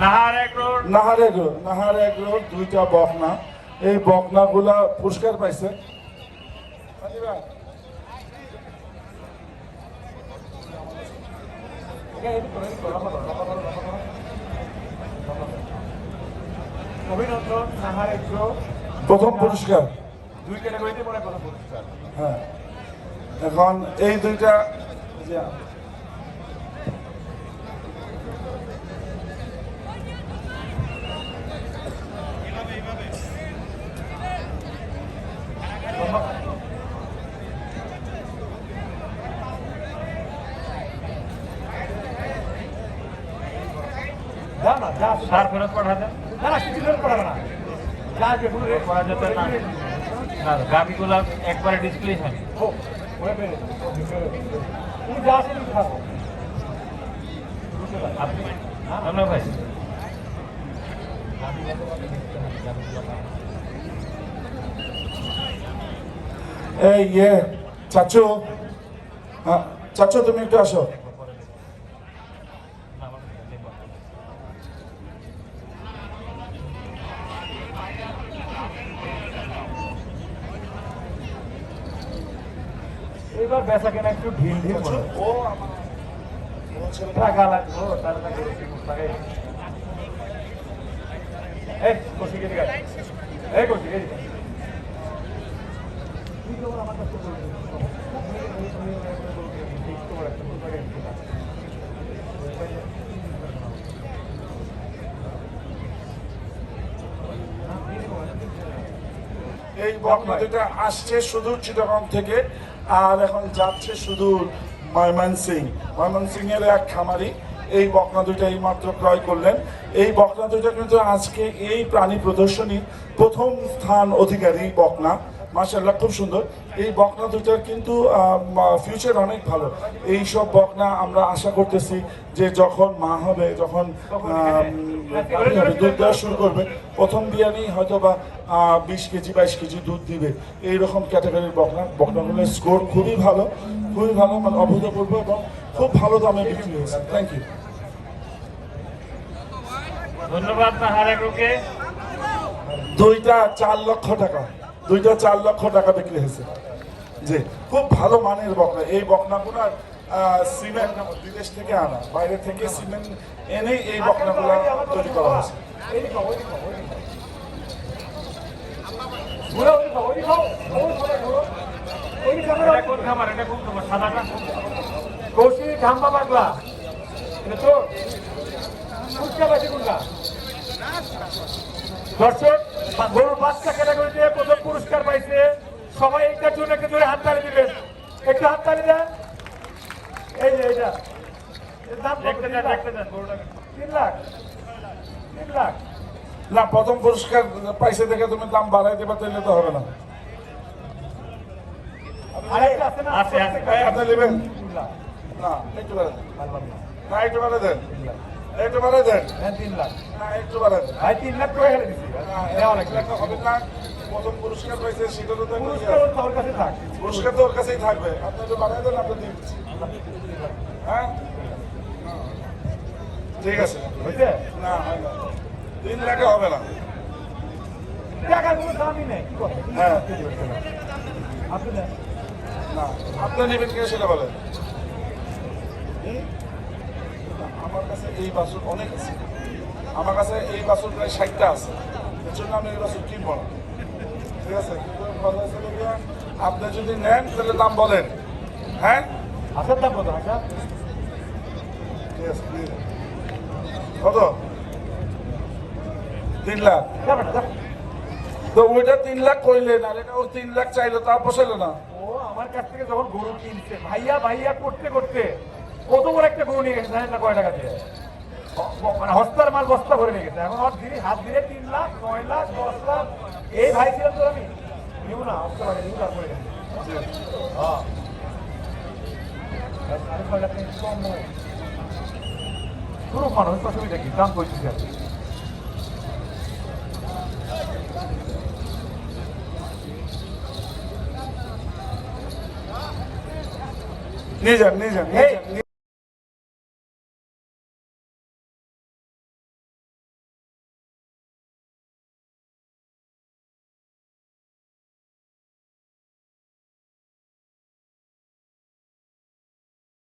নাহার এক road Nahar agro Nahar agro দুইটা বকনা। এই বকনাগুলা পুরস্কার পাইছে। অভিনন্দন নাহার প্রথম পুরস্কার। দুই ক্যাটাগরিতে প্রথম পুরস্কার। হ্যাঁ। এখন এই দুইটা না যা সার ফেরত পাঠা না না কিছু ফেরত পাঠাবে না। যা আগে পুরো রেট করা যেতে না। না গাবিগুলো একবারে ডিসপ্লে হয়। তুমি যা আছে তুমি খাব আপনি আমরা ভাই। এই ইয়ে চাচু হ্যাঁ, চাচু তুমি একটু আসো। এবার বেচা কেনা একটু ঢিল ঢিল বলছিল না। টাকা টাকা এই গাড়ি এই আসছে শুধু চিটাগং থেকে। আর এখন যাচ্ছে শুধু ময়মনসিং ময়মনসিং এর এক খামারি, এই বকনা দুইটা এই মাত্র ক্রয় করলেন। এই বকনা দুইটা কিন্তু আজকে এই প্রাণী প্রদর্শনী প্রথম স্থান অধিকারী বকনা। মার্শাল্লাহ খুব সুন্দর। এই বকনা দুইটার কিন্তু ফিউচার অনেক ভালো। এই সব বকনা আমরা আশা করতেছি যে যখন মা হবে যখন দুধ দেওয়া শুরু করবে প্রথম বিয়ানেই হয়তো বা বিশ কেজি বাইশ কেজি দুধ দিবে। এইরকম ক্যাটাগরির বকনা। বকনাগুলোর স্কোর খুবই ভালো খুবই ভালো মানে অভূতপূর্ব এবং খুব ভালো দামে বিক্রি হয়েছে। থ্যাংক ইউ ধন্যবাদ দুইটা চার লক্ষ টাকা। দুইটা চার লক্ষ টাকা বিক্রি হয়েছে। যে খুব ভালো মানের বকনা। এই বকনাগুলার সিমেন্ট, বিদেশ থেকে আনা, বাইরে থেকে সিমেন্ট এনে এই বকনাগুলা তৈরি করা হয়েছে। ঘাম্বা এটা দর্শক গরুর বাচ্চা ক্যাটাগরিতে প্রথম পুরস্কার পাইছে। সবাই একটার জন্য একটা জোরে হাত তালি দিবেন একটু হাত তালি দেন। এই যে এটা দাম তিন লাখ। তিন লাখ। না প্রথম পুরস্কার পাইছে দেখে তুমি দাম বাড়াই দেবা তাহলে তো হবে না। আপনি নেবেন না একটু দেন না। একটু দেন। একটু বাড়াই দেন। হ্যাঁ তিন লাখ। না একটু বাড়াই দেন। ভাই তিন লাখ করে হেলে দিছি। না, দেওয়া লাগবে। হবে না। প্রথম পুরস্কার পাইছে সেটা তো তোর কাছে থাক। পুরস্কার তো ওর কাছেই থাকবে। আপনি একটু বাড়াই দেন আপনি দিচ্ছি। হ্যাঁ? ঠিক আছে। হয়েছে? না হয় তিন লাখে হবে না। টাকার কোনো দামই নেই। হ্যাঁ। আপনি না আপনি নেবেন কে সেটা বলেন। হুম? না, আমার কাছে এই বাসুর অনেক আছে। আমার কাছে এই বাসুর প্রায় ষাটটা আছে। এর জন্য আমি এই বাসুর কিনবো না। ঠিক আছে? আপনি যদি নেন তাহলে দাম বলেন। হ্যাঁ? আসার দাম কত আচ্ছা? ঠিক আছে কত? তিন লাখ। তো ওইটা তিন লাখ আর এটা ও তিন লাখ চাইলো তা পোষাইলো না। ও আমার কাছ থেকে যখন গরু কিনছে ভাইয়া ভাইয়া করতে করতে। কত বড় একটা গরু নিয়ে গেছে, জানেন না কয় টাকা দিয়ে? মানে হস্তার মাল বস্তা ভরে নিয়ে গেছে। এখন দিদি হাত দিলে তিন লাখ, নয় লাখ, দশ লাখ। এই ভাই ছিলাম তো আমি? নিব না আসতে পারে নিব তারপরে হ্যাঁ গরু মানুষ অসুবিধা কি? দাম পঁয়ত্রিশ হাজার নিয়ে যান নিয়ে যান।